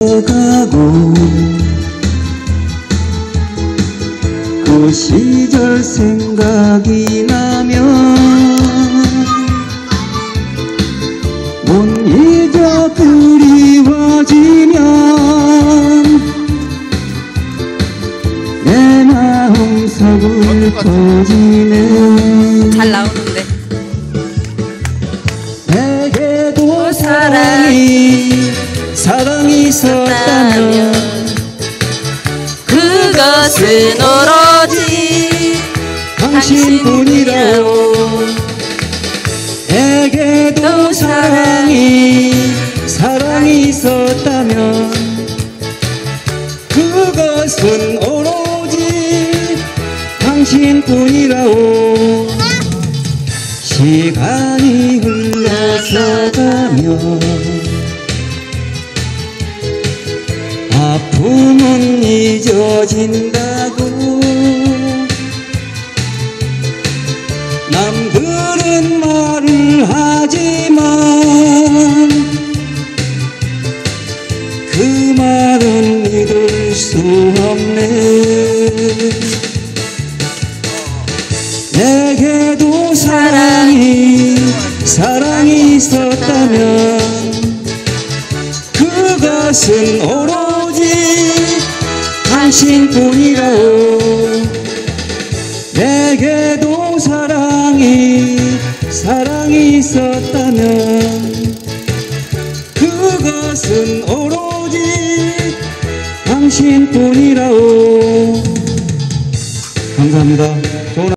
가고 그 시절 생각이 나면 못 잊어 그리워지면 내 마음 속을 터지네 잘 나오는데. 내게도 사랑이 사랑이 있었다면 그것은 오로지 당신뿐이라오 내게도 사랑이 사랑이 있었다면 그것은 오로지 당신뿐이라오 시간이 흘러서 가면 아픔은 잊어진다고. 남들은 말을 하지만 그 말은 믿을 수 없네. 내게도 사랑이 사랑이 있었다면 그것은 오로지 당신뿐이라오 내게도 사랑이 사랑이 있었다면 그것은 오로지 당신뿐이라오. 감사합니다